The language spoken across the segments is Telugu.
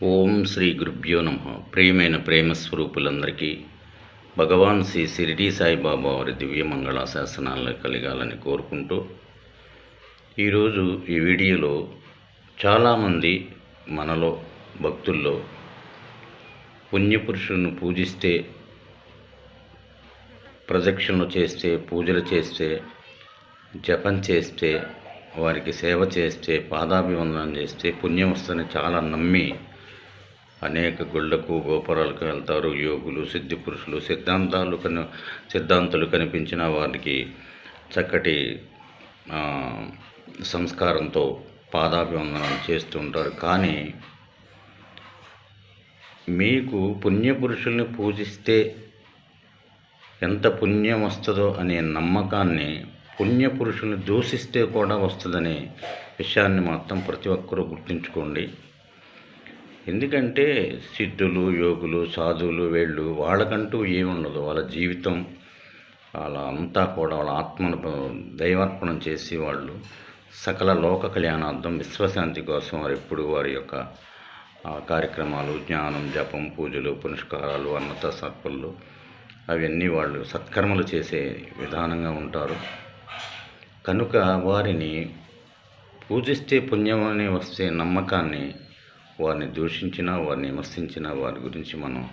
ఓం శ్రీ గురుభ్యో నమ. ప్రియమైన ప్రేమ స్వరూపులందరికీ భగవాన్ శ్రీ షిరిడి సాయిబాబా వారి దివ్య మంగళ శాసనాలను కలగాలని కోరుకుంటూ ఈరోజు ఈ వీడియోలో చాలామంది మనలో భక్తుల్లో పుణ్యపురుషులను పూజిస్తే ప్రదక్షిణలు చేస్తే పూజలు చేస్తే జపం చేస్తే వారికి సేవ చేస్తే పాదాభివందనం చేస్తే పుణ్యం వస్తుందని చాలా నమ్మి అనేక గుళ్ళకు గోపురాలకు వెళ్తారు. యోగులు సిద్ధి పురుషులు సిద్ధాంతాలు కను సిద్ధాంతులు కనిపించిన వారికి చక్కటి సంస్కారంతో పాదాభివందనం చేస్తూ ఉంటారు. కానీ మీకు పుణ్యపురుషుల్ని పూజిస్తే ఎంత పుణ్యం వస్తుందో అనే నమ్మకాన్ని పుణ్యపురుషుల్ని దూషిస్తే కూడా వస్తుందనే విషయాన్ని మాత్రం ప్రతి ఒక్కరూ గుర్తుంచుకోండి. ఎందుకంటే సిద్ధులు యోగులు సాధువులు వీళ్ళు వాళ్ళకంటూ ఏముండదు. వాళ్ళ జీవితం వాళ్ళ అంతా కూడా వాళ్ళ ఆత్మను దైవార్పణం చేసి వాళ్ళు సకల లోక కళ్యాణార్థం విశ్వశాంతి కోసం వారు ఎప్పుడు వారి యొక్క కార్యక్రమాలు జ్ఞానం జపం పూజలు పునస్కారాలు అన్నత సర్పలు అవన్నీ వాళ్ళు సత్కర్మలు చేసే విధానంగా ఉంటారు. కనుక వారిని పూజిస్తే పుణ్యం అనే వస్తే నమ్మకాన్ని వారిని దూషించినా వారిని విమర్శించినా వారి గురించి మనం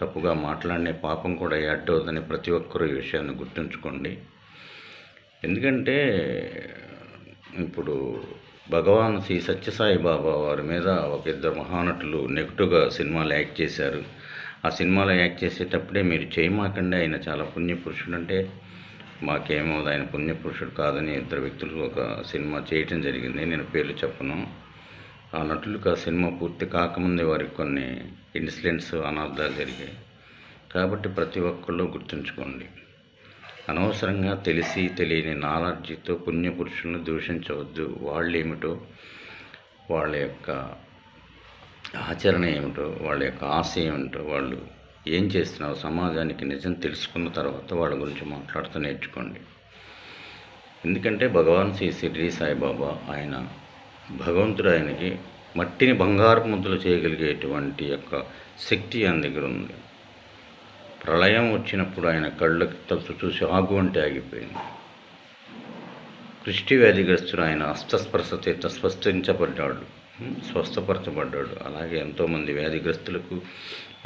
తప్పుగా మాట్లాడే పాపం కూడా అడ్డవుదని ప్రతి ఒక్కరూ ఈ విషయాన్ని గుర్తుంచుకోండి. ఎందుకంటే ఇప్పుడు భగవాన్ శ్రీ సత్యసాయి బాబా వారి మీద ఒక ఇద్దరు మహానటులు నెగిటివ్గా సినిమాలు యాక్ట్ చేశారు. ఆ సినిమాలో యాక్ట్ చేసేటప్పుడే మీరు చేయమాకండి ఆయన చాలా పుణ్యపురుషుడు. అంటే మాకేమో ఆయన పుణ్యపురుషుడు కాదని ఇద్దరు వ్యక్తులు ఒక సినిమా చేయటం జరిగింది. నేను పేర్లు చెప్పను. ఆ నటులకు ఆ సినిమా పూర్తి కాకముందే వారికి కొన్ని ఇన్సిడెంట్స్ అనర్థాలు జరిగాయి. కాబట్టి ప్రతి ఒక్కళ్ళు గుర్తుంచుకోండి. అనవసరంగా తెలిసి తెలియని నాలర్జీతో పుణ్యపురుషులను దూషించవద్దు. వాళ్ళు ఏమిటో వాళ్ళ యొక్క ఆచరణ ఏమిటో వాళ్ళ యొక్క ఆశ ఏమిటో వాళ్ళు ఏం చేస్తున్నారో సమాజానికి నిజం తెలుసుకున్న తర్వాత వాళ్ళ గురించి మాట్లాడుతూ నేర్చుకోండి. ఎందుకంటే భగవాన్ శ్రీ షిరిడి సాయిబాబా ఆయన భగవంతుడు ఆయనకి మట్టిని బంగారు ముద్దలు చేయగలిగేటువంటి యొక్క శక్తి ఆయన దగ్గర ఉంది. ప్రళయం వచ్చినప్పుడు ఆయన కళ్ళకి తలుసు చూసి ఆగు అంటే ఆగిపోయింది. కృష్టి వ్యాధిగ్రస్తుడు ఆయన అస్తస్పర్శ చేత స్వస్థించబడ్డాడు స్వస్థపరచబడ్డాడు. అలాగే ఎంతోమంది వ్యాధిగ్రస్తులకు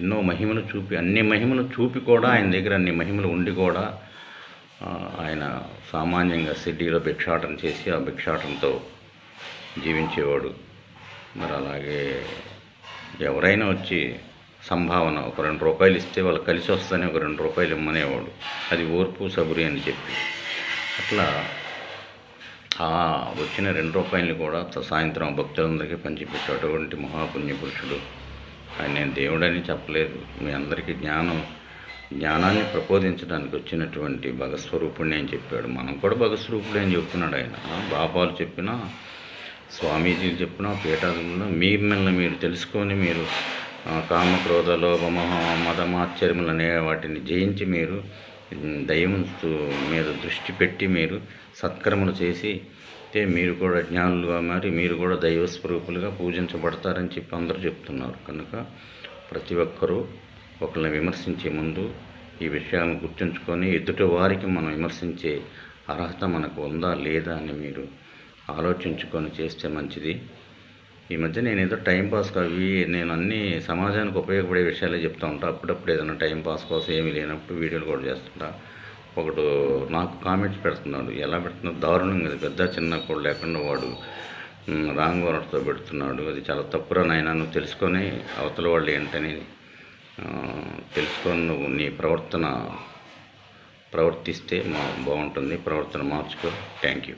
ఎన్నో మహిమలు చూపి అన్ని మహిమలు చూపి కూడా ఆయన దగ్గర అన్ని మహిమలు ఉండి కూడా ఆయన సామాన్యంగా సిడ్డీలో భిక్షాటన చేసి ఆ భిక్షాటనతో జీవించేవాడు. మరి అలాగే ఎవరైనా వచ్చి సంభావన ఒక రెండు రూపాయలు ఇస్తే వాళ్ళు కలిసి వస్తేనే ఒక రెండు రూపాయలు ఇమ్మనేవాడు. అది ఓర్పు సబురి అని చెప్పి. అట్లా ఆ వచ్చిన రెండు రూపాయలని కూడా సాయంత్రం భక్తులందరికీ పంచిపెట్టాడు అటువంటి మహాపుణ్య పురుషుడు ఆయన నేను దేవుడని చెప్పలేదు. మీ అందరికీ జ్ఞానం జ్ఞానాన్ని ప్రబోధించడానికి వచ్చినటువంటి భగస్వరూపుణ్ణి అని చెప్పాడు. మనం కూడా భగస్వరూపుడే అని చెప్తున్నాడు ఆయన. బాపాలు చెప్పినా స్వామీజీలు చెప్పిన పీఠాధిపతులు మిమ్మల్ని మీరు తెలుసుకొని మీరు కామక్రోధ కామ క్రోధ మదమాశ్చర్యములు అనే వాటిని జయించి మీరు ఉమ్, మీద దృష్టి పెట్టి మీరు సత్కర్మలు చేసి మీరు కూడా జ్ఞానులుగా మారి మీరు కూడా దైవ స్వరూపులుగా పూజించబడతారని చెప్పి అందరూ చెప్తున్నారు. కనుక ప్రతి ఒక్కరూ ఒకరిని విమర్శించే ముందు ఈ విషయాలను గుర్తుంచుకొని ఎదుటి వారికి మనం విమర్శించే అర్హత మనకు ఉందా లేదా అని మీరు ఆలోచించుకొని చేస్తే మంచిది. ఈ మధ్య నేను ఏదో టైం అవి నేను అన్ని సమాజానికి ఉపయోగపడే విషయాలే చెప్తా ఉంటా. అప్పుడప్పుడు ఏదైనా టైం పాస్ కోసం ఏమీ లేనప్పుడు వీడియోలు కూడా చేస్తుంటా. ఒకడు నాకు కామెంట్స్ పెడుతున్నాడు. ఎలా పెడుతున్నాడు? దారుణంగా అది పెద్ద చిన్న కూడా లేకుండా వాడు రాంగ్ వర్డ్తో పెడుతున్నాడు. అది చాలా తప్పురా నాయన నువ్వు తెలుసుకొని అవతల వాళ్ళు ఏంటని తెలుసుకొని నువ్వు నీ ప్రవర్తన ప్రవర్తిస్తే మా బాగుంటుంది. ప్రవర్తన మార్చుకో. Thank you.